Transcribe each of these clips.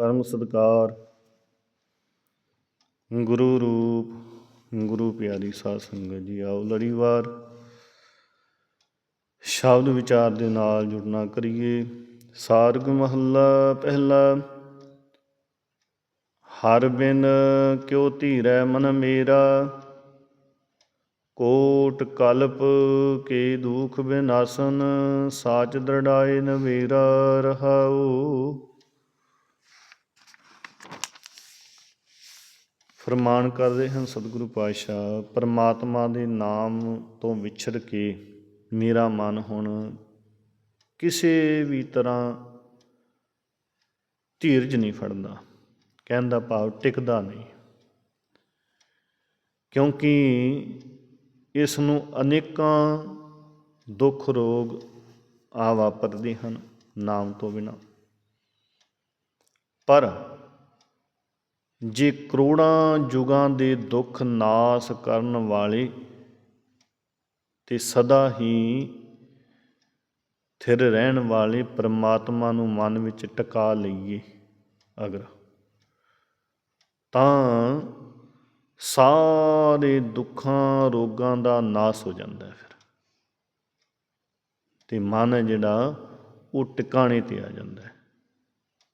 ਪਰਮ ਸਤਕਾਰ। ਗੁਰੂ ਰੂਪ, ਗੁਰੂ ਪਿਆਰੀ ਸਾਧ ਸੰਗਤ ਜੀ, ਆਓ ਲੜੀਵਾਰ ਸ਼ਬਦ ਵਿਚਾਰ ਦੇ ਨਾਲ ਜੁੜਨਾ ਕਰੀਏ। ਸਾਰਗ ਮਹੱਲਾ ਪਹਿਲਾ। ਹਰ ਬਿਨ ਕਿਉ ਧੀਰੈ ਮਨ ਮੇਰਾ। ਕੋਟ ਕਲਪ ਕੇ ਦੁਖ ਬਿਨਾਸਨ, ਸਾਚ ਦਰੜਾਏ ਨਵੇਰਾ ਰਹਾਉ। ਫਰਮਾਨ ਕਰਦੇ ਹਨ ਸਤਿਗੁਰੂ ਪਾਤਸ਼ਾਹ, ਪਰਮਾਤਮਾ ਦੇ ਨਾਮ ਤੋਂ ਵਿਛੜ ਕੇ ਮੇਰਾ ਮਨ ਹੁਣ ਕਿਸੇ ਵੀ ਤਰ੍ਹਾਂ ਧੀਰਜ ਨਹੀਂ ਫੜਦਾ। ਕਹਿਣ ਦਾ ਭਾਵ ਟਿਕਦਾ ਨਹੀਂ। ਕਿਉਂਕਿ ਇਸ ਨੂੰ ਅਨੇਕਾਂ ਦੁੱਖ ਰੋਗ ਆ ਵਾਪਰਦੇ ਹਨ ਨਾਮ ਤੋਂ ਬਿਨਾ। ਪਰ ਜੇ ਕਰੋੜਾਂ ਯੁਗਾਂ ਦੇ ਦੁੱਖ ਨਾਸ ਕਰਨ ਵਾਲੇ ਤੇ ਸਦਾ ਹੀ ਥਿਰ ਰਹਿਣ ਵਾਲੇ ਪ੍ਰਮਾਤਮਾ ਨੂੰ ਮਨ ਵਿੱਚ ਟਿਕਾ ਲਈਏ ਅਗਰ, ਤਾਂ ਸਾਰੇ ਦੁੱਖਾਂ ਰੋਗਾਂ ਦਾ ਨਾਸ ਹੋ ਜਾਂਦਾ ਹੈ ਫਿਰ। ਤੇ ਮਨ ਜਿਹੜਾ, ਉਹ ਟਿਕਾਣੇ ਤੇ ਆ ਜਾਂਦਾ ਹੈ।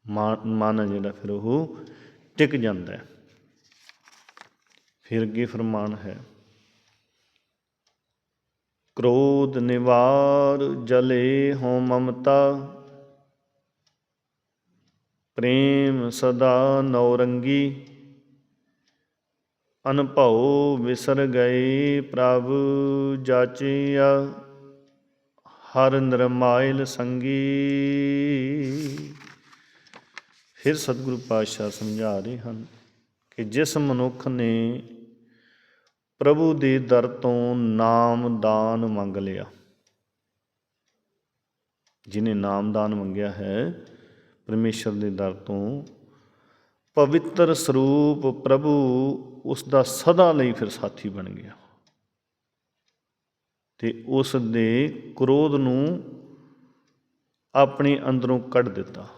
ਮਾ- ਮਨ ਜਿਹੜਾ ਫਿਰ ਉਹ ਟਿਕ ਜਾਂਦਾ ਫਿਰ ਅੱਗੇ ਫਰਮਾਨ ਹੈ, ਕ੍ਰੋਧ ਨਿਵਾਰ ਜਲੇ ਹੋ ਮਮਤਾ, ਪ੍ਰੇਮ ਸਦਾ ਨੌਰੰਗੀ, ਅਨਭਉ ਵਿਸਰ ਗਏ ਪ੍ਰਭ ਜਾਚਿਆ, ਹਰ ਨਿਰਮਾਇਲ ਸੰਗੀ। ਫਿਰ ਸਤਿਗੁਰੂ ਪਾਤਸ਼ਾਹ ਸਮਝਾ ਰਹੇ ਹਨ ਕਿ ਜਿਸ ਮਨੁੱਖ ਨੇ ਪ੍ਰਭੂ ਦੇ ਦਰ ਤੋਂ ਨਾਮ ਦਾਨ ਮੰਗ ਲਿਆ ਜਿਨੇ ਨਾਮ ਦਾਨ ਮੰਗਿਆ ਹੈ, ਪਰਮੇਸ਼ਰ ਦੇ ਦਰ ਤੋਂ ਪਵਿੱਤਰ ਸਰੂਪ ਪ੍ਰਭੂ ਉਸ ਦਾ ਸਦਾ ਲਈ ਫਿਰ ਸਾਥੀ ਬਣ ਗਿਆ ਤੇ ਉਸ ਦੇ ਕ੍ਰੋਧ ਨੂੰ ਆਪਣੇ ਅੰਦਰੋਂ ਕੱਢ ਦਿੱਤਾ।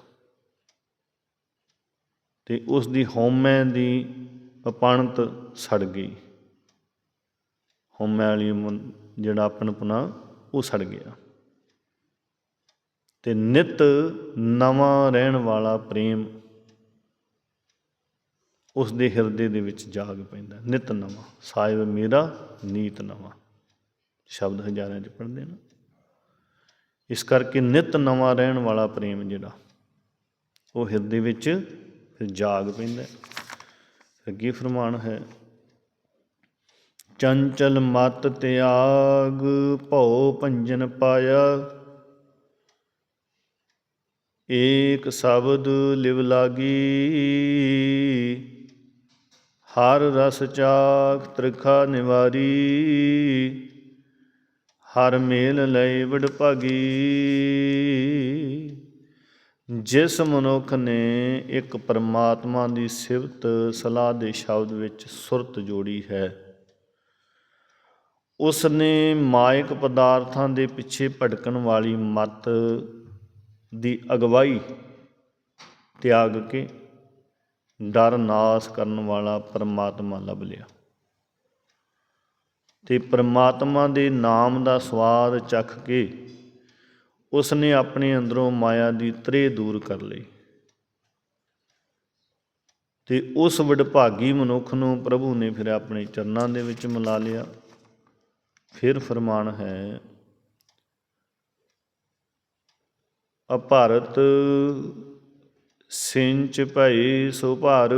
ਤੇ ਉਸ ਦੀ ਹਉਮੈ ਦੀ ਅਪਣਤ ਸੜ ਗਈ। ਹਉਮੈ ਵਾਲੀ ਜਿਹੜਾ ਆਪਣਪਨਾ ਉਹ ਸੜ ਗਿਆ। ਤੇ ਨਿਤ ਨਵਾਂ ਰਹਿਣ ਵਾਲਾ ਪ੍ਰੇਮ ਉਸ ਦੇ ਹਿਰਦੇ ਦੇ ਵਿੱਚ ਜਾਗ ਪੈਂਦਾ। ਨਿਤ ਨਵਾਂ। ਸਾਹਿਬ ਮੇਰਾ, ਨੀਤ ਨਵਾਂ। ਸ਼ਬਦ ਹਜ਼ਾਰਾਂ ਚ ਪੜ੍ਹਦੇ ਨਾ। ਇਸ ਕਰਕੇ ਨਿਤ ਨਵਾਂ ਰਹਿਣ ਵਾਲਾ ਪ੍ਰੇਮ ਜਿਹੜਾ, ਉਹ ਹਿਰਦੇ ਵਿੱਚ ਫਿਰ ਜਾਗ ਪੈਂਦਾ ਹੈ। ਅੱਗੇ ਫਰਮਾਨ ਹੈ, ਚੰਚਲ ਮਤ ਤਿਆਗ, ਭਉ ਭੰਜਨ ਪਾਇਆ। ਏਕ ਸ਼ਬਦ ਲਿਵ ਲਾਗੀ। ਹਰ ਰਸ ਚਾਖ ਤ੍ਰਿਖਾ ਨਿਵਾਰੀ। ਹਰ ਮੇਲ ਲਈ ਵਡ ਭਾਗੀ ਜਿਸ ਮਨੁੱਖ ਨੇ ਇੱਕ ਪਰਮਾਤਮਾ ਦੀ ਸਿਫਤ ਸਲਾਹ ਦੇ ਸ਼ਬਦ ਵਿੱਚ ਸੁਰਤ ਜੋੜੀ ਹੈ ਉਸ ਨੇ ਮਾਇਕ ਪਦਾਰਥਾਂ ਦੇ ਪਿੱਛੇ ਭਟਕਣ ਵਾਲੀ ਮਤ ਦੀ ਅਗਵਾਈ ਤਿਆਗ ਕੇ ਡਰ ਨਾਸ ਕਰਨ ਵਾਲਾ ਪਰਮਾਤਮਾ ਲੱਭ ਲਿਆ। ਤੇ ਪਰਮਾਤਮਾ ਦੇ ਨਾਮ ਦਾ ਸਵਾਦ ਚੱਖ ਕੇ ਉਸ ਨੇ ਆਪਣੇ ਅੰਦਰੋਂ ਮਾਇਆ ਦੀ ਤ੍ਰੇ ਦੂਰ ਕਰ ਲਈ ਤੇ ਉਸ ਵਡਭਾਗੀ ਮਨੁੱਖ ਨੂੰ ਪ੍ਰਭੂ ਨੇ ਫਿਰ ਆਪਣੇ ਚਰਨਾਂ ਦੇ ਵਿੱਚ ਮਿਲਾ ਲਿਆ। ਫਿਰ ਫਰਮਾਨ ਹੈ, ਅਭਾਰਤ ਸਿੰਚ ਭਈ ਸੋ ਭਾਰ,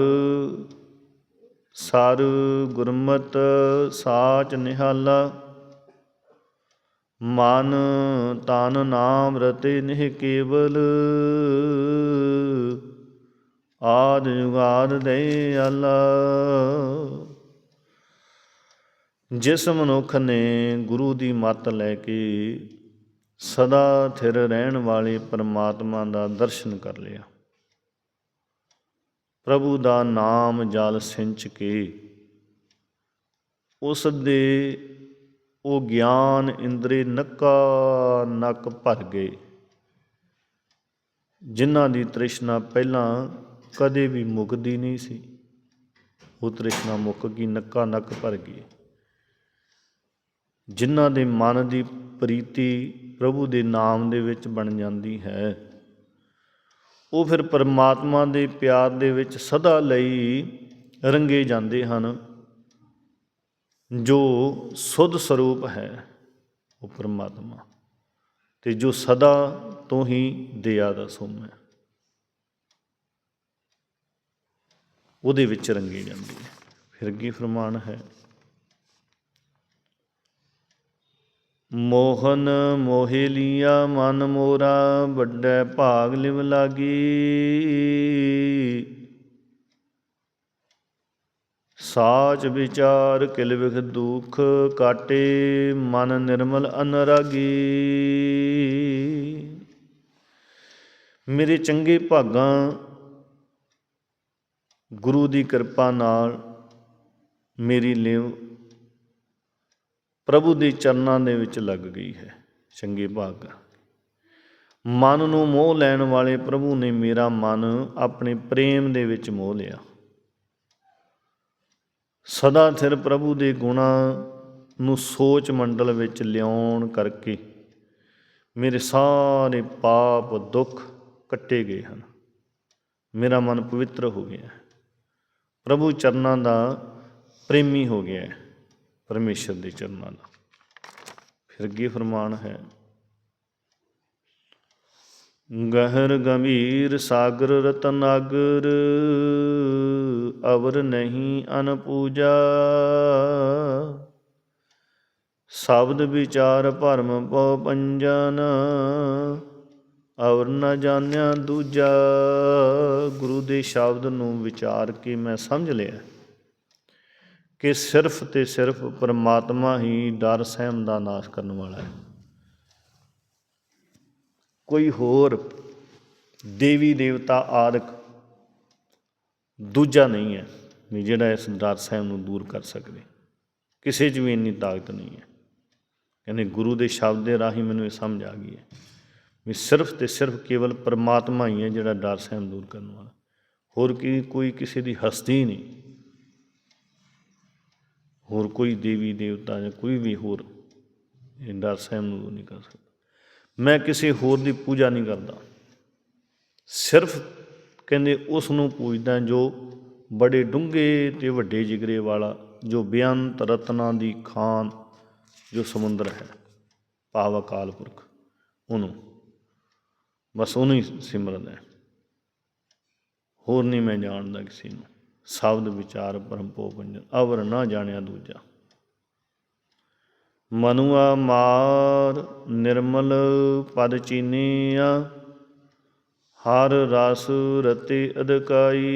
ਸਰ ਗੁਰਮਤ ਸਾਚ ਨਿਹਾਲਾ। ਮਨ ਤਨ ਨਾਮ ਰਤੇ ਨਿਹ ਕੇਵਲ। ਆਦ ਜੁਗਾਦ ਦੇ ਆਲਾ ਜਿਸ ਮਨੁੱਖ ਨੇ ਗੁਰੂ ਦੀ ਮੱਤ ਲੈ ਕੇ ਸਦਾ ਥਿਰ ਰਹਿਣ ਵਾਲੇ ਪਰਮਾਤਮਾ ਦਾ ਦਰਸ਼ਨ ਕਰ ਲਿਆ। ਪ੍ਰਭੂ ਦਾ ਨਾਮ ਜਲ ਸਿੰਚ ਕੇ ਉਸ ਦੇ ਉਹ ਗਿਆਨ ਇੰਦਰੀ ਨੱਕਾ ਨੱਕ ਭਰ ਗਏ। ਜਿਨ੍ਹਾਂ ਦੀ ਤ੍ਰਿਸ਼ਨਾ ਪਹਿਲਾਂ ਕਦੇ ਵੀ ਮੁੱਕਦੀ ਨਹੀਂ ਸੀ, ਉਹ ਤ੍ਰਿਸ਼ਨਾ ਮੁੱਕ ਗਈ, ਨੱਕਾ ਨੱਕ ਭਰ ਗਈ। ਜਿਨ੍ਹਾਂ ਦੇ ਮਨ ਦੀ ਪ੍ਰੀਤੀ ਪ੍ਰਭੂ ਦੇ ਨਾਮ ਦੇ ਵਿੱਚ ਬਣ ਜਾਂਦੀ ਹੈ, ਉਹ ਫਿਰ ਪਰਮਾਤਮਾ ਦੇ ਪਿਆਰ ਦੇ ਵਿੱਚ ਸਦਾ ਲਈ ਰੰਗੇ ਜਾਂਦੇ ਹਨ। ਜੋ ਸੁਧ ਸਰੂਪ ਹੈ ਉਹ ਪਰਮਾਤਮਾ, ਤੇ ਜੋ ਸਦਾ ਤੋਂ ਹੀ ਦਇਆ ਦਾ ਸੋਮ ਹੈ। ਉਹਦੇ ਵਿੱਚ ਰੰਗੀ ਜਾਂਦੀ ਹੈ। ਫਿਰ ਅੱਗੇ ਫਰਮਾਨ ਹੈ, ਮੋਹਨ ਮੋਹਿ ਲੀਆ ਮਨ ਮੋਰਾ ਵੱਡੇ ਭਾਗ ਲਿਵ ਲਾਗੀ। ਸਾਚ ਵਿਚਾਰ ਕਿਲ ਵਿਖ ਦੁਖ ਕਾਟੇ, ਮਨ ਨਿਰਮਲ ਅਨਰਾਗੀ। ਮੇਰੇ ਚੰਗੇ ਭਾਗਾਂ ਗੁਰੂ ਦੀ ਕਿਰਪਾ ਨਾਲ ਮੇਰੀ ਲਿਵ ਪ੍ਰਭੂ ਦੇ ਚਰਨਾਂ ਦੇ ਵਿੱਚ ਲੱਗ ਗਈ ਹੈ, ਚੰਗੇ ਭਾਗ। ਮਨ ਨੂੰ ਮੋਹ ਲੈਣ ਵਾਲੇ ਪ੍ਰਭੂ ਨੇ ਮੇਰਾ ਮਨ ਆਪਣੇ ਪ੍ਰੇਮ ਦੇ ਵਿੱਚ ਮੋਹ ਲਿਆ। ਸਦਾ ਸਿਰ ਪ੍ਰਭੂ ਦੇ ਗੁਣਾ ਨੂੰ ਸੋਚ ਮੰਡਲ ਵਿੱਚ ਲਿਆਉਣ ਕਰਕੇ ਮੇਰੇ ਸਾਰੇ ਪਾਪ ਦੁੱਖ ਕੱਟੇ ਗਏ ਹਨ। ਮੇਰਾ ਮਨ ਪਵਿੱਤਰ ਹੋ ਗਿਆ ਹੈ। ਪ੍ਰਭੂ ਚਰਨਾਂ ਦਾ ਪ੍ਰੇਮੀ ਹੋ ਗਿਆ ਹੈ। ਪਰਮੇਸ਼ਰ ਦੇ ਚਰਨਾਂ ਦਾ। ਫਿਰ ਅੱਗੇ ਫਰਮਾਨ ਹੈ ਗਹਿਰ ਗੰਭੀਰ ਸਾਗਰ ਰਤਨਾਗਰ ਅਵਰ ਨਹੀਂ ਅਨਪੂਜਾ ਸ਼ਬਦ ਵਿਚਾਰ ਭਰਮ ਪਉ ਪੰਜਨ, ਅਵਰ ਨਾ ਜਾਣਿਆ ਦੂਜਾ। ਗੁਰੂ ਦੇ ਸ਼ਬਦ ਨੂੰ ਵਿਚਾਰ ਕੇ ਮੈਂ ਸਮਝ ਲਿਆ ਕਿ ਸਿਰਫ ਤੇ ਸਿਰਫ ਪਰਮਾਤਮਾ ਹੀ ਡਰ, ਸਹਿਮ ਦਾ ਨਾਸ਼ ਕਰਨ ਵਾਲਾ ਹੈ। ਕੋਈ ਹੋਰ ਦੇਵੀ ਦੇਵਤਾ ਆਦਿਕ ਦੂਜਾ ਨਹੀਂ ਹੈ ਵੀ ਜਿਹੜਾ ਇਸ ਡਰ ਸਾਹਿਬ ਨੂੰ ਦੂਰ ਕਰ ਸਕਦੇ। ਕਿਸੇ 'ਚ ਵੀ ਇੰਨੀ ਤਾਕਤ ਨਹੀਂ ਹੈ। ਕਹਿੰਦੇ ਗੁਰੂ ਦੇ ਸ਼ਬਦ ਦੇ ਰਾਹੀਂ ਮੈਨੂੰ ਇਹ ਸਮਝ ਆ ਗਈ ਹੈ ਵੀ ਸਿਰਫ ਤੇ ਸਿਰਫ ਕੇਵਲ ਪਰਮਾਤਮਾ ਹੀ ਹੈ ਜਿਹੜਾ ਡਰ ਸਹਿਮ ਦੂਰ ਕਰਨ ਵਾਲਾ। ਹੋਰ ਕੀ ਕੋਈ ਕਿਸੇ ਦੀ ਹਸਤੀ ਨਹੀਂ। ਹੋਰ ਕੋਈ ਦੇਵੀ ਦੇਵਤਾ ਜਾਂ ਕੋਈ ਵੀ ਹੋਰ ਇਹ ਡਰ ਸਹਿਮ ਨੂੰ ਦੂਰ ਨਹੀਂ ਕਰ ਸਕਦਾ। ਮੈਂ ਕਿਸੇ ਹੋਰ ਦੀ ਪੂਜਾ ਨਹੀਂ ਕਰਦਾ। ਸਿਰਫ ਕਹਿੰਦੇ ਉਸ ਨੂੰ ਪੂਜਦਾ ਜੋ ਬੜੇ ਡੂੰਘੇ ਤੇ ਵੱਡੇ ਜਿਗਰੇ ਵਾਲਾ, ਜੋ ਬੇਅੰਤ ਰਤਨਾਂ ਦੀ ਖਾਨ, ਜੋ ਸਮੁੰਦਰ ਹੈ, ਭਾਵ ਅਕਾਲ ਪੁਰਖ। ਉਹਨੂੰ ਬਸ ਉਹਨੂੰ ਹੀ ਸਿਮਰਦਾ ਹੋਰ ਨਹੀਂ ਮੈਂ ਜਾਣਦਾ ਕਿਸੇ ਨੂੰ। ਸ਼ਬਦ ਵਿਚਾਰ ਪਰਮ ਪੋ ਪੰਜਨ ਅਵਰ ਨਾ ਜਾਣਿਆ ਦੂਜਾ। ਮਨੁਆ ਮਾਰ ਨਿਰਮਲ ਪਦ ਚੀਨੀਆ, ਹਰ ਰਸ ਰਤੇ ਅਦਕਾਈ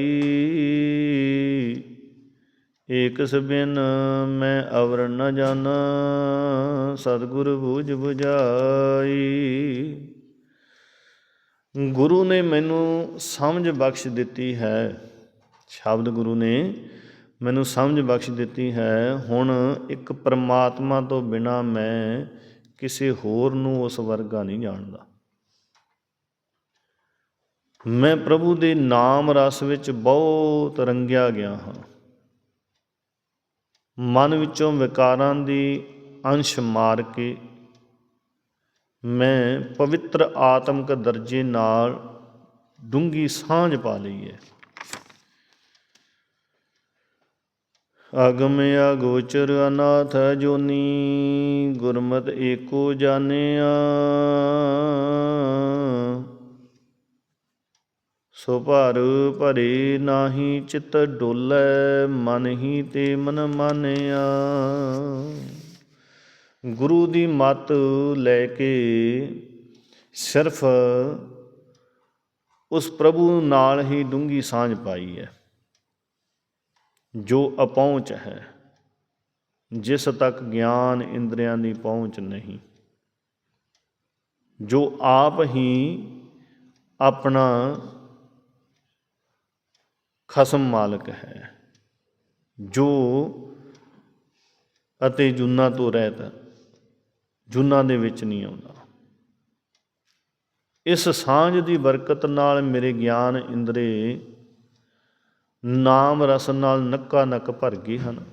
ਏਕਸ ਬਿਨ ਮੈਂ ਅਵਰ ਨ ਜਾਣਾ ਸਤਿਗੁਰ ਬੂਝ 부ਝਾਈ ਗੁਰੂ ਨੇ ਮੈਨੂੰ ਸਮਝ ਬਖਸ਼ ਦਿੱਤੀ ਹੈ। ਸ਼ਬਦ ਗੁਰੂ ਨੇ ਮੈਨੂੰ ਸਮਝ ਬਖਸ਼ ਦਿੱਤੀ ਹੈ। ਹੁਣ ਇੱਕ ਪਰਮਾਤਮਾ ਤੋਂ ਬਿਨਾ ਮੈਂ ਕਿਸੇ ਹੋਰ ਨੂੰ ਉਸ ਵਰਗਾ ਨਹੀਂ ਜਾਣਦਾ। ਮੈਂ ਪ੍ਰਭੂ ਦੇ ਨਾਮ ਰਸ ਵਿੱਚ ਬਹੁਤ ਰੰਗਿਆ ਗਿਆ ਹਾਂ। ਮਨ ਵਿੱਚੋਂ ਵਿਕਾਰਾਂ ਦੀ ਅੰਸ਼ ਮਾਰ ਕੇ ਮੈਂ ਪਵਿੱਤਰ ਆਤਮਿਕ ਦਰਜੇ ਨਾਲ ਡੂੰਗੀ ਸਾਂਝ ਪਾ ਲਈ ਹੈ। ਅਗਮ ਅਗੋਚਰ ਅਨਾਥ ਜੋਨੀ, ਗੁਰਮਤ ਏਕੋ ਜਾਣਿਆ। ਸੋ ਭਰ ਭਰੇ ਨਾਹੀ ਚਿਤ ਡੋਲੇ, ਮਨ ਹੀ ਤੇ ਮਨ ਮਾਨਿਆ। ਗੁਰੂ ਦੀ ਮਤ ਲੈ ਕੇ ਸਿਰਫ ਉਸ ਪ੍ਰਭੂ ਨਾਲ ਹੀ ਡੂੰਗੀ ਸਾਂਝ ਪਾਈ ਹੈ। ਜੋ ਅਪਹੁੰਚ ਹੈ, ਜਿਸ ਤੱਕ ਗਿਆਨ ਇੰਦਰੀਆਂ ਦੀ ਪਹੁੰਚ ਨਹੀਂ, ਜੋ ਆਪ ਹੀ ਆਪਣਾ ਖਸਮ ਮਾਲਕ ਹੈ, ਜੋ ਅਤੇ ਜੁਨਾ ਤੋਂ ਰਹਿਤ ਜੁਨਾ ਦੇ ਵਿੱਚ ਨਹੀਂ ਆਉਂਦਾ। ਇਸ ਸਾਂਝ ਦੀ ਬਰਕਤ ਨਾਲ ਮੇਰੇ ਗਿਆਨ ਇੰਦਰੇ ਨਾਮ ਰਸ ਨਾਲ ਨੱਕਾ ਨੱਕ ਭਰ ਗਏ ਹਨ।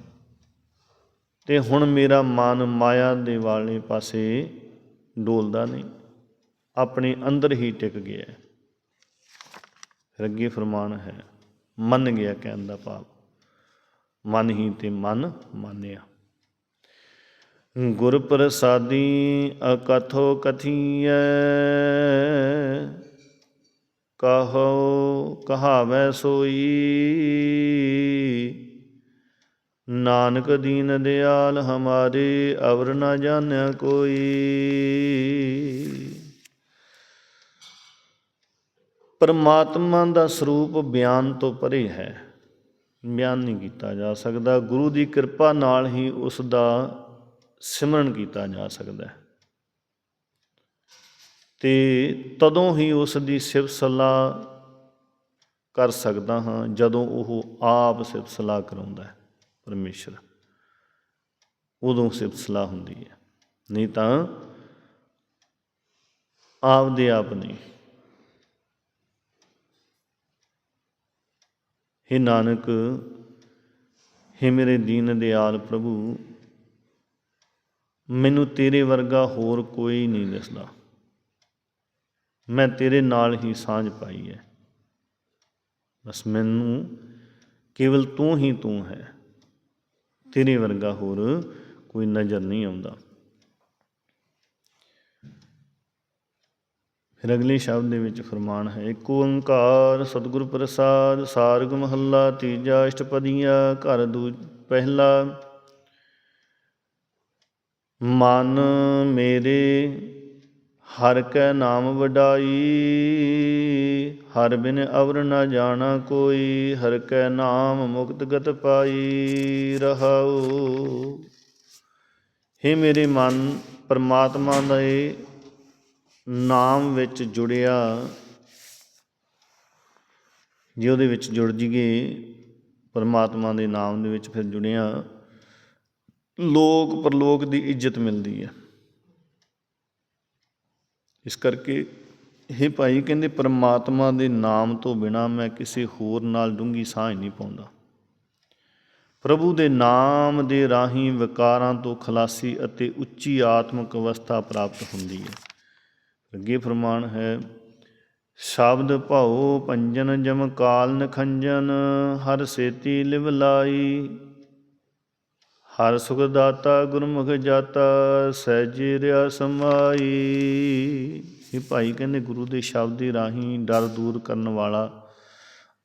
ਤੇ ਹੁਣ ਮੇਰਾ ਮਨ ਮਾਇਆ ਦੇ ਵਾਲੇ ਪਾਸੇ ਡੋਲਦਾ ਨਹੀਂ। ਆਪਣੇ ਅੰਦਰ ਹੀ ਟਿਕ ਗਿਆ। ਹੈ। ਫਿਰ ਫਰਮਾਨ ਹੈ, ਮੰਨ ਗਿਆ ਕਹਿਣ ਦਾ ਭਾਵ। ਮਨ ਹੀ ਤੇ ਮਨ ਮੰਨਿਆ। ਗੁਰ ਪ੍ਰਸਾਦੀ ਅਕਥੋ ਕਥੀਐ ਕਹੋ, ਕਹਾਵੈ ਸੋਈ। ਨਾਨਕ ਦੀਨ ਦਿਆਲ ਹਮਾਰੇ, ਅਵਰ ਨਾ ਜਾਣਿਆ ਕੋਈ। ਪਰਮਾਤਮਾ ਦਾ ਸਰੂਪ ਬਿਆਨ ਤੋਂ ਪਰੇ ਹੈ। ਬਿਆਨ ਨਹੀਂ ਕੀਤਾ ਜਾ ਸਕਦਾ। ਗੁਰੂ ਦੀ ਕਿਰਪਾ ਨਾਲ ਹੀ ਉਸ ਦਾ ਸਿਮਰਨ ਕੀਤਾ ਜਾ ਸਕਦਾ ਹੈ। ਤੇ ਤਦੋਂ ਹੀ ਉਸ ਦੀ ਸਿਫਤ ਸਲਾਹ ਕਰ ਸਕਦਾ ਹਾਂ ਜਦੋਂ ਉਹ ਆਪ ਸਿਫਤ ਸਲਾਹ ਕਰਾਉਂਦਾ ਹੈ, ਪਰਮੇਸ਼ਰ। ਉਦੋਂ ਸਿਫਤ ਸਲਾਹ ਹੁੰਦੀ ਹੈ। ਨਹੀਂ ਤਾਂ ਆਪ ਦੇ ਆਪ ਨਹੀਂ। हे ਨਾਨਕ हे ਮੇਰੇ ਦੀਨ ਦਿਆਲ ਪ੍ਰਭੂ, ਮੈਨੂੰ ਤੇਰੇ ਵਰਗਾ ਹੋਰ ਕੋਈ ਨਹੀਂ ਦਿਸਦਾ। ਮੈਂ ਤੇਰੇ ਨਾਲ ਹੀ ਸਾਂਝ ਪਾਈ ਹੈ। ਬਸ ਮੈਨੂੰ ਕੇਵਲ ਤੂੰ ਹੀ ਤੂੰ ਹੈ। ਤੇਰੇ ਵਰਗਾ ਹੋਰ ਕੋਈ ਨਜ਼ਰ ਨਹੀਂ ਆਉਂਦਾ। ਫਿਰ ਅਗਲੇ ਸ਼ਬਦ ਦੇ ਵਿੱਚ ਫਰਮਾਨ ਹੈ, ਇੱਕ ਓੰਕਾਰ ਸਤਿਗੁਰ ਪ੍ਰਸਾਦ, ਸਾਰਗ ਮਹੱਲਾ, ਤੀਜਾ ਅਸ਼ਟਪਦੀਆਂ, ਘਰ ਦੂ, ਪਹਿਲਾ, ਮਨ ਮੇਰੇ ਹਰ ਕੈ ਨਾਮ ਵਡਾਈ, ਹਰ ਬਿਨ ਅਵਰ ਨਾ ਜਾਣਾ ਕੋਈ, ਹਰ ਕੈ ਨਾਮ ਮੁਕਤ ਗਤ ਪਾਈ ਰਹਾਉ। हे ਮੇਰੇ ਮਨ, ਪਰਮਾਤਮਾ ਦੇ ਨਾਮ ਵਿੱਚ ਜੁੜਿਆ, ਜੇ ਉਹਦੇ ਵਿੱਚ ਜੁੜ ਜੀਏ, ਪਰਮਾਤਮਾ ਦੇ ਨਾਮ ਦੇ ਵਿੱਚ ਫਿਰ ਜੁੜਿਆ, ਲੋਕ ਪਰਲੋਕ ਦੀ ਇੱਜ਼ਤ ਮਿਲਦੀ ਹੈ ਇਸ ਕਰਕੇ ਇਹ ਭਾਈ ਕਹਿੰਦੇ ਪਰਮਾਤਮਾ ਦੇ ਨਾਮ ਤੋਂ ਬਿਨਾ ਮੈਂ ਕਿਸੇ ਹੋਰ ਨਾਲ ਡੂੰਗੀ ਸਾਂਝ ਨਹੀਂ ਪਾਉਂਦਾ। ਪ੍ਰਭੂ ਦੇ ਨਾਮ ਦੇ ਰਾਹੀਂ ਵਿਕਾਰਾਂ ਤੋਂ ਖਲਾਸੀ ਅਤੇ ਉੱਚੀ ਆਤਮਿਕ ਅਵਸਥਾ ਪ੍ਰਾਪਤ ਹੁੰਦੀ ਹੈ। ਅੱਗੇ ਫਰਮਾਨ ਹੈ, ਸ਼ਬਦ ਭਾਉ ਪੰਜਨ ਜਮ ਕਾਲ ਨਖੰਜਨ, ਹਰ ਸੇਤੀ ਲਿਵ ਲਾਈ ਹਰ ਸੁਖ ਦਾਤਾ ਗੁਰਮੁਖ ਜਾਤਾ ਸਹਿਜੇ ਰਿਆ ਸਮਾਈ ਇਹ ਭਾਈ ਕਹਿੰਦੇ ਗੁਰੂ ਦੇ ਸ਼ਬਦ ਦੇ ਰਾਹੀਂ ਡਰ ਦੂਰ ਕਰਨ ਵਾਲਾ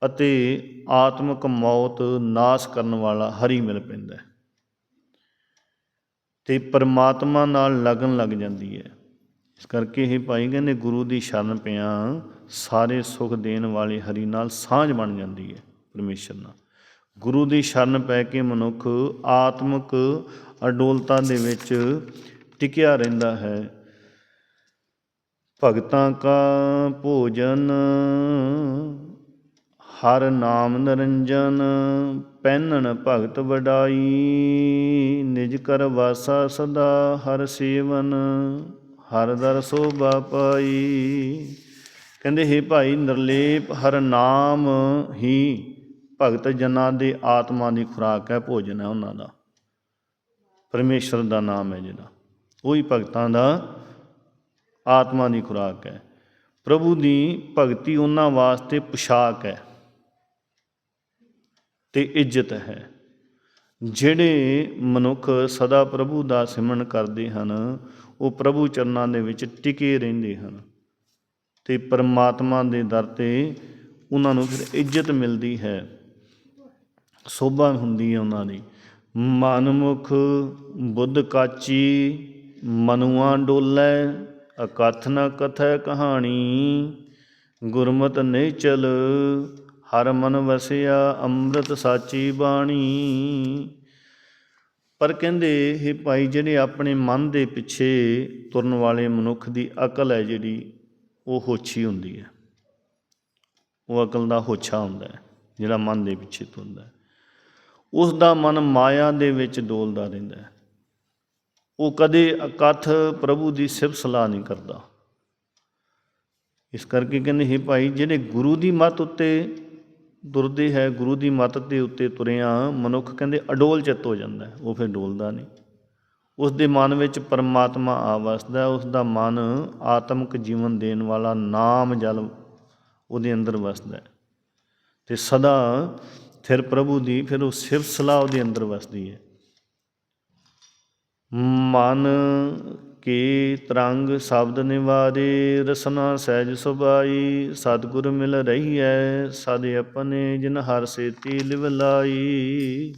ਅਤੇ ਆਤਮਿਕ ਮੌਤ ਨਾਸ਼ ਕਰਨ ਵਾਲਾ ਹਰੀ ਮਿਲ ਪੈਂਦਾ ਹੈ। ਤੇ ਪਰਮਾਤਮਾ ਨਾਲ ਲਗਨ ਲੱਗ ਜਾਂਦੀ ਹੈ। ਇਸ ਕਰਕੇ ਇਹ ਭਾਈ ਕਹਿੰਦੇ ਗੁਰੂ ਦੀ ਸ਼ਰਨ ਪਿਆ ਸਾਰੇ ਸੁਖ ਦੇਣ ਵਾਲੇ ਹਰੀ ਨਾਲ ਸਾਂਝ ਬਣ ਜਾਂਦੀ ਹੈ ਪਰਮੇਸ਼ਰ ਨਾਲ। ਗੁਰੂ ਦੀ ਸ਼ਰਨ ਪੈ ਕੇ ਮਨੁੱਖ ਆਤਮਿਕ ਅਡੋਲਤਾ ਦੇ ਵਿੱਚ ਟਿਕਿਆ ਰਹਿੰਦਾ ਹੈ। ਭਗਤਾਂ ਕਾ ਭੋਜਨ, ਹਰ ਨਾਮ ਨਿਰੰਜਨ, ਪਹਿਨਣ ਭਗਤ ਵਡਾਈ, ਨਿਜ ਕਰ ਵਾਸਾ ਸਦਾ ਹਰ ਸੇਵਨ, ਹਰ ਦਰ ਸੋਭਾ ਪਾਈ। ਕਹਿੰਦੇ, ਹੈ ਭਾਈ ਨਿਰਲੇਪ, ਹਰ ਨਾਮ ਹੀ ਭਗਤ ਜਨਾਂ ਦੇ ਆਤਮਾ ਦੀ ਖੁਰਾਕ ਹੈ, ਭੋਜਨ ਹੈ ਉਹਨਾਂ ਦਾ। ਪਰਮੇਸ਼ਰ ਦਾ ਨਾਮ ਹੈ ਜਿਹੜਾ ਉਹੀ ਭਗਤਾਂ ਦਾ ਆਤਮਾ ਦੀ ਖੁਰਾਕ ਹੈ। ਪ੍ਰਭੂ ਦੀ ਭਗਤੀ ਉਹਨਾਂ ਵਾਸਤੇ ਪੁਸ਼ਾਕ ਹੈ ਤੇ ਇੱਜ਼ਤ ਹੈ। ਜਿਹੜੇ ਮਨੁੱਖ ਸਦਾ ਪ੍ਰਭੂ ਦਾ ਸਿਮਰਨ ਕਰਦੇ ਹਨ, ਉਹ ਪ੍ਰਭੂ ਚਰਨਾਂ ਦੇ ਵਿੱਚ ਟਿਕੇ ਰਹਿੰਦੇ ਹਨ ਤੇ ਪਰਮਾਤਮਾ ਦੇ ਦਰ ਤੇ ਉਹਨਾਂ ਨੂੰ ਫਿਰ ਇੱਜ਼ਤ ਮਿਲਦੀ ਹੈ। ਸੋਭਾ ਹੁੰਦੀ ਹੈ ਉਹਨਾਂ ਦੀ। ਮਨਮੁਖ ਬੁੱਧ ਕਾਚੀ, ਮਨੁਆ ਡੋਲੇ, ਅਕਥ ਨ ਕਥੈ ਕਹਾਣੀ। ਗੁਰਮਤ ਨਹੀਂ ਚਲ ਹਰ ਮਨ ਵਸਿਆ ਅੰਮ੍ਰਿਤ ਸਾਚੀ ਬਾਣੀ। ਪਰ ਕਹਿੰਦੇ ਇਹ ਭਾਈ, ਜਿਹੜੇ ਆਪਣੇ ਮਨ ਦੇ ਪਿੱਛੇ ਤੁਰਨ ਵਾਲੇ ਮਨੁੱਖ ਦੀ ਅਕਲ ਹੈ ਜਿਹੜੀ, ਉਹ ਹੋਛੀ ਹੁੰਦੀ ਹੈ। ਉਹ ਅਕਲ ਦਾ ਹੋਛਾ ਹੁੰਦਾ ਹੈ, ਜਿਹੜਾ ਮਨ ਦੇ ਪਿੱਛੇ ਤੁਰਦਾ ਹੈ। ਉਸ ਦਾ ਮਨ ਮਾਇਆ ਦੇ ਵਿੱਚ ਡੋਲਦਾ ਰਹਿੰਦਾ ਹੈ। ਉਹ ਕਦੇ ਇਕੱਠ ਪ੍ਰਭੂ ਦੀ ਸਿਫਤ ਸਲਾਹ ਨਹੀਂ ਕਰਦਾ। ਇਸ ਕਰਕੇ ਕਹਿੰਦੇ ਹੈ ਭਾਈ ਜਿਹੜੇ ਗੁਰੂ ਦੀ ਮੱਤ ਉੱਤੇ ਦੁਰਦੇ ਹੈ ਗੁਰੂ ਦੀ ਮੱਤ ਦੇ ਉੱਤੇ ਤੁਰਿਆ ਮਨੁੱਖ ਕਹਿੰਦੇ ਅਡੋਲ ਚਿੱਤ ਹੋ ਜਾਂਦਾ ਉਹ ਫਿਰ ਡੋਲਦਾ ਨਹੀਂ। ਉਸ ਦੇ ਮਨ ਵਿੱਚ ਪਰਮਾਤਮਾ ਆ ਵਸਦਾ ਹੈ, ਉਸ ਦਾ ਮਨ ਆਤਮਿਕ ਜੀਵਨ ਦੇਣ ਵਾਲਾ ਨਾਮ ਜਲ ਉਹਦੇ ਅੰਦਰ ਵਸਦਾ ਹੈ। ਤੇ ਸਦਾ ਫਿਰ ਪ੍ਰਭੂ ਦੀ, ਫਿਰ ਉਹ ਸਿਫਤ ਸਲਾਹ ਉਹਦੇ ਅੰਦਰ ਵਸਦੀ ਹੈ। ਮਨ ਕੀ ਤਰੰਗ ਸ਼ਬਦ ਨਿਵਾਰੇ, ਰਸਨਾ ਸਹਿਜ ਸੁਭਾਈ, ਸਤਿਗੁਰ ਮਿਲ ਰਹੀ ਹੈ ਸਦ ਆਪਣੇ ਜਿਨ ਹਰ ਸੇਤੀ ਲਿਵ ਲਾਈ।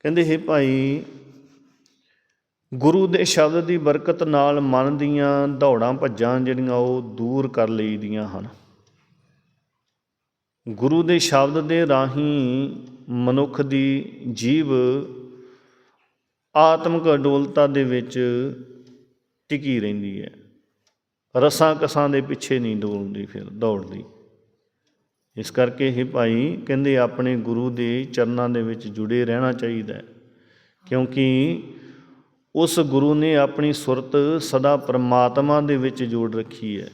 ਕਹਿੰਦੇ, ਹੈ ਭਾਈ, ਗੁਰੂ ਦੇ ਸ਼ਬਦ ਦੀ ਬਰਕਤ ਨਾਲ ਮਨ ਦੀਆਂ ਦੌੜਾਂ ਭੱਜਾਂ ਜਿਹੜੀਆਂ ਉਹ ਦੂਰ ਕਰ ਲਈਦੀਆਂ ਹਨ। ਗੁਰੂ ਦੇ ਸ਼ਬਦ ਦੇ ਰਾਹੀਂ ਮਨੁੱਖ ਦੀ ਜੀਵ ਆਤਮਿਕ ਅਡੋਲਤਾ ਦੇ ਵਿੱਚ ਟਿਕੀ ਰਹਿੰਦੀ ਹੈ। ਰਸਾਂ ਕਸਾਂ ਦੇ ਪਿੱਛੇ ਨਹੀਂ ਡੋਲਦੀ ਫਿਰ, ਦੌੜਦੀ। ਇਸ ਕਰਕੇ ਇਹ ਭਾਈ ਕਹਿੰਦੇ ਆਪਣੇ ਗੁਰੂ ਦੇ ਚਰਨਾਂ ਦੇ ਵਿੱਚ ਜੁੜੇ ਰਹਿਣਾ ਚਾਹੀਦਾ ਕਿਉਂਕਿ ਉਸ ਗੁਰੂ ਨੇ ਆਪਣੀ ਸੁਰਤ ਸਦਾ ਪਰਮਾਤਮਾ ਦੇ ਵਿੱਚ ਜੋੜ ਰੱਖੀ ਹੈ।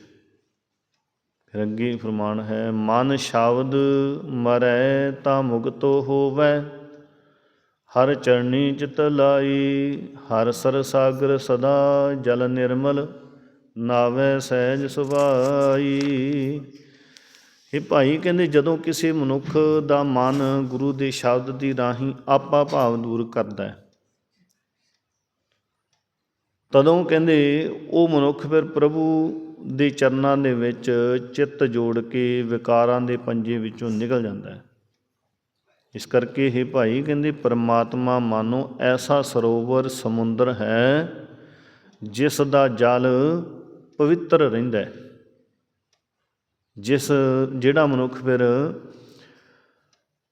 ਫਿਰ ਅੱਗੇ ਫਰਮਾਨ ਹੈ, ਮਨ ਸ਼ਬਦ ਮਰੈ ਤਾਂ ਮੁਕਤੋ ਹੋਵੈ। ਹਰ ਚਰਣੀ ਚਿਤ ਲਾਈ, ਹਰ ਸਰ ਸਾਗਰ ਸਦਾ ਜਲ ਨਿਰਮਲ, ਨਾਵੇ ਸਹਿਜ ਸੁਭਾਈ। ਇਹ ਭਾਈ, ਕਹਿੰਦੇ ਜਦੋਂ ਕਿਸੇ ਮਨੁੱਖ ਦਾ ਮਨ ਗੁਰੂ ਦੇ ਸ਼ਬਦ ਦੀ ਰਾਹੀਂ ਆਪਾ ਭਾਵ ਦੂਰ ਕਰਦਾ ਹੈ, ਤਦੋਂ ਕਹਿੰਦੇ ਉਹ ਮਨੁੱਖ ਫਿਰ ਪ੍ਰਭੂ ਦੇ ਚਰਨਾਂ ਦੇ ਵਿੱਚ ਚਿੱਤ ਜੋੜ ਕੇ ਵਿਕਾਰਾਂ ਦੇ ਪੰਜੇ ਵਿੱਚੋਂ ਨਿਕਲ ਜਾਂਦਾ ਹੈ। ਇਸ ਕਰਕੇ ਇਹ ਭਾਈ ਕਹਿੰਦੇ, ਪਰਮਾਤਮਾ ਮਾਨੋ ਐਸਾ ਸਰੋਵਰ ਸਮੁੰਦਰ ਹੈ ਜਿਸ ਦਾ ਜਲ ਪਵਿੱਤਰ ਰਹਿੰਦਾ ਹੈ। ਜਿਸ, ਜਿਹੜਾ ਮਨੁੱਖ ਫਿਰ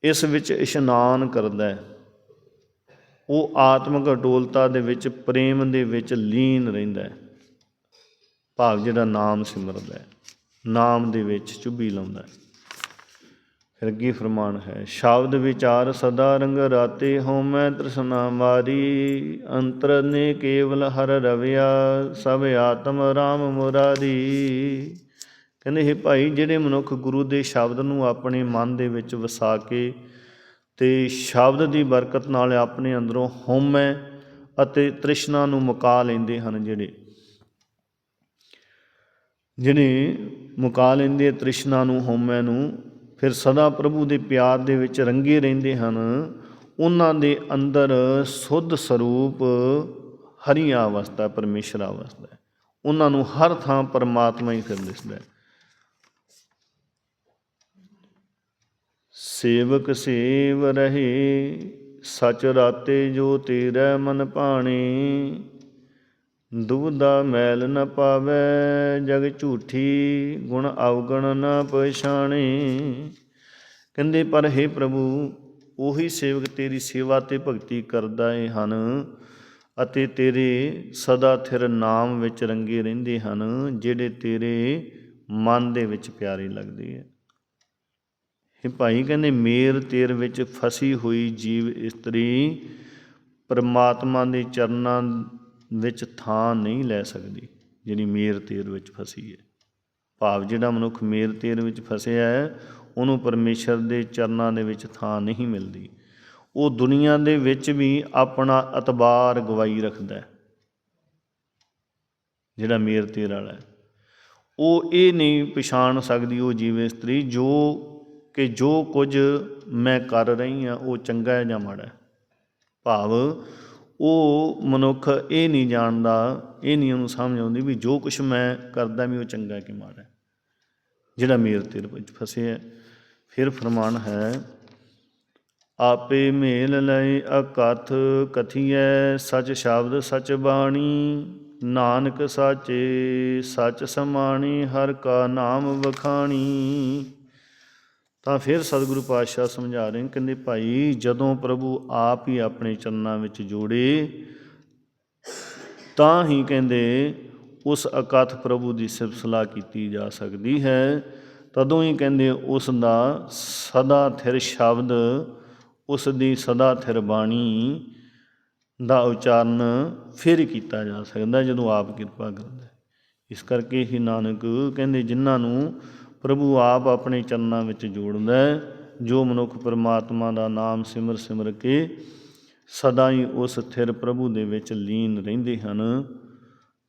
ਇਸ ਵਿੱਚ ਇਸ਼ਨਾਨ ਕਰਦਾ ਹੈ, ਉਹ ਆਤਮਿਕ ਅਡੋਲਤਾ ਦੇ ਵਿੱਚ, ਪ੍ਰੇਮ ਦੇ ਵਿੱਚ ਲੀਨ ਰਹਿੰਦਾ ਹੈ। ਭਾਵ ਜਿਹੜਾ ਨਾਮ ਸਿਮਰਦਾ ਹੈ, ਨਾਮ ਦੇ ਵਿੱਚ ਚੁੱਭੀ ਲਾਉਂਦਾ ਹੈ। ਫਿਰ ਅੱਗੇ ਫਰਮਾਨ ਹੈ, ਸ਼ਬਦ ਵਿਚਾਰ ਸਦਾ ਰੰਗ ਰਾਤੇ ਹੋਮੈ ਤ੍ਰਿਸ਼ਨਾ ਮਾਰੀ ਅੰਤਰ ਨੇ ਕੇਵਲ ਹਰ ਰਵਿਆ, ਸਭ ਆਤਮ ਰਾਮ ਮੁਰਾਰੀ। ਕਹਿੰਦੇ ਇਹ ਭਾਈ, ਜਿਹੜੇ ਮਨੁੱਖ ਗੁਰੂ ਦੇ ਸ਼ਬਦ ਨੂੰ ਆਪਣੇ ਮਨ ਦੇ ਵਿੱਚ ਵਸਾ ਕੇ ਤੇ ਸ਼ਬਦ ਦੀ ਬਰਕਤ ਨਾਲ ਆਪਣੇ ਅੰਦਰੋਂ ਹੋਮੈ ਅਤੇ ਤ੍ਰਿਸ਼ਨਾ ਨੂੰ ਮੁਕਾ ਲੈਂਦੇ ਹਨ, ਜਿਹੜੇ ਜਿਹੜੇ ਮੁਕਾ ਲੈਂਦੇ ਆ ਤ੍ਰਿਸ਼ਨਾ ਨੂੰ, ਹਉਮੈ ਨੂੰ, ਫਿਰ ਸਦਾ ਪ੍ਰਭੂ ਦੇ ਪਿਆਰ ਦੇ ਵਿੱਚ ਰੰਗੇ ਰਹਿੰਦੇ ਹਨ, ਉਹਨਾਂ ਦੇ ਅੰਦਰ ਸੁੱਧ ਸਰੂਪ ਹਰੀ ਅਵਸਥਾ, ਪਰਮੇਸ਼ਰ ਅਵਸਥਾ ਉਹਨਾਂ ਨੂੰ ਹਰ ਥਾਂ ਪਰਮਾਤਮਾ ਹੀ ਫਿਰ ਦਿਸਦਾ ਹੈ। ਸੇਵਕ ਸੇਵ ਰਹੇ, ਸਚ ਰਾਤੇ ਜੋ ਤੇਰਾ ਮਨ ਭਾਣੇ ਦੁਬਦਾ ਮੈਲ ਨ ਪਾਵੈ, ਜਗ ਝੂਠੀ ਗੁਣ ਅਵਗਣ ਨ ਪਛਾਣੇ। ਕਹਿੰਦੇ, ਪਰ हे ਪ੍ਰਭੂ, ਉਹੀ ਸੇਵਕ ਤੇਰੀ ਸੇਵਾ ਤੇ ਭਗਤੀ ਕਰਦਾ ਏ ਹਨ ਅਤੇ ਤੇਰੇ ਸਦਾ ਥਿਰ ਨਾਮ ਵਿੱਚ ਰੰਗੇ ਰਹਿੰਦੇ ਹਨ, ਜਿਹੜੇ ਤੇਰੇ ਮਨ ਦੇ ਵਿੱਚ ਪਿਆਰੇ ਲੱਗਦੇ ਆ। ਇਹ ਭਾਈ, ਕਹਿੰਦੇ, ਮੇਰ ਤੇਰ ਵਿੱਚ ਫਸੀ ਹੋਈ ਜੀਵ ਇਸਤਰੀ ਪਰਮਾਤਮਾ ਦੇ ਚਰਨਾਂ ਵਿੱਚ ਥਾਂ ਨਹੀਂ ਲੈ ਸਕਦੀ, ਜਿਹੜੀ ਮੇਰ ਤੇਰ ਵਿੱਚ ਫਸੀ ਹੈ। ਭਾਵ ਜਿਹੜਾ ਮਨੁੱਖ ਮੇਰ ਤੇਰ ਵਿੱਚ ਫਸਿਆ ਹੈ, ਉਹਨੂੰ ਪਰਮੇਸ਼ਰ ਦੇ ਚਰਨਾਂ ਦੇ ਵਿੱਚ ਥਾਂ ਨਹੀਂ ਮਿਲਦੀ। ਉਹ ਦੁਨੀਆ ਦੇ ਵਿੱਚ ਵੀ ਆਪਣਾ ਅਤਬਾਰ ਗਵਾਈ ਰੱਖਦਾ ਹੈ, ਜਿਹੜਾ ਮੇਰ ਤੇਰ ਵਾਲਾ ਹੈ। ਉਹ ਇਹ ਨਹੀਂ ਪਛਾਣ ਸਕਦੀ, ਉਹ ਜੀਵ ਇਸਤਰੀ ਜੋ ਕਿ ਜੋ ਕੁਝ ਮੈਂ ਕਰ ਰਹੀ ਹਾਂ, ਉਹ ਚੰਗਾ ਹੈ ਜਾਂ ਮਾੜਾ ਹੈ। ਭਾਵ ਉਹ ਮਨੁੱਖ ਇਹ ਨਹੀਂ ਜਾਣਦਾ, ਇਹ ਨਹੀਂ ਉਹਨੂੰ ਸਮਝ ਆਉਂਦੀ ਵੀ ਜੋ ਕੁਝ ਮੈਂ ਕਰਦਾ ਵੀ ਉਹ ਚੰਗਾ ਕਿ ਮਾੜਾ ਜਿਹੜਾ ਮੇਰ ਤੇਰ ਵਿੱਚ ਫਸਿਆ ਫਿਰ ਫਰਮਾਨ ਹੈ, ਆਪੇ ਮੇਲ ਲਈ ਅਕਥ ਕਥੀਐ, ਸਚ ਸ਼ਬਦ ਸਚ ਬਾਣੀ, ਨਾਨਕ ਸਾਚੇ ਸਚ ਸਮਾਣੀ, ਹਰ ਕਾ ਨਾਮ ਵਖਾਣੀ। ਤਾਂ ਫਿਰ ਸਤਿਗੁਰੂ ਪਾਤਸ਼ਾਹ ਸਮਝਾ ਰਹੇ ਕਹਿੰਦੇ ਭਾਈ ਜਦੋਂ ਪ੍ਰਭੂ ਆਪ ਹੀ ਆਪਣੇ ਚਰਨਾਂ ਵਿੱਚ ਜੋੜੇ, ਤਾਂ ਹੀ ਕਹਿੰਦੇ ਉਸ ਅਕਥ ਪ੍ਰਭੂ ਦੀ ਸਿਫਤ ਕੀਤੀ ਜਾ ਸਕਦੀ ਹੈ। ਤਦੋਂ ਹੀ ਕਹਿੰਦੇ ਉਸ ਦਾ ਸਦਾ ਥਿਰ ਸ਼ਬਦ, ਉਸ ਦੀ ਸਦਾ ਥਿਰ ਬਾਣੀ ਦਾ ਉਚਾਰਨ ਫਿਰ ਕੀਤਾ ਜਾ ਸਕਦਾ ਜਦੋਂ ਆਪ ਕਿਰਪਾ ਕਰਦਾ। ਇਸ ਕਰਕੇ ਹੀ ਨਾਨਕ ਕਹਿੰਦੇ ਜਿਨ੍ਹਾਂ ਨੂੰ ਪ੍ਰਭੂ ਆਪ ਆਪਣੇ ਚਰਨਾਂ ਵਿੱਚ ਜੋੜਦਾ ਹੈ, ਜੋ ਮਨੁੱਖ ਪਰਮਾਤਮਾ ਦਾ ਨਾਮ ਸਿਮਰ ਸਿਮਰ ਕੇ ਸਦਾ ਹੀ ਉਸ ਸਥਿਰ ਪ੍ਰਭੂ ਦੇ ਵਿੱਚ ਲੀਨ ਰਹਿੰਦੇ ਹਨ।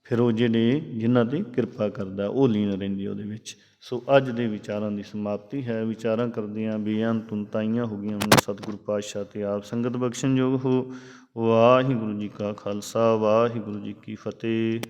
ਫਿਰ ਉਹ ਜਿਹੜੇ ਜਿਨ੍ਹਾਂ ਤੇ ਕਿਰਪਾ ਕਰਦਾ, ਉਹ ਲੀਨ ਰਹਿੰਦੀ ਉਹਦੇ ਵਿੱਚ। ਸੋ ਅੱਜ ਦੇ ਵਿਚਾਰਾਂ ਦੀ ਸਮਾਪਤੀ ਹੈ। ਵਿਚਾਰਾਂ ਕਰਦਿਆਂ ਬੇਅੰਤ ਤੁੰਤਾਈਆਂ ਹੋ ਗਈਆਂ ਹਨ ਸਤਿਗੁਰੂ ਪਾਤਸ਼ਾਹ ਤੇ ਆਪ ਸੰਗਤ ਬਖਸ਼ਣਯੋਗ ਹੋ। ਵਾਹਿਗੁਰੂ ਜੀ ਕਾ ਖਾਲਸਾ, ਵਾਹਿਗੁਰੂ ਜੀ ਕੀ ਫਤਿਹ।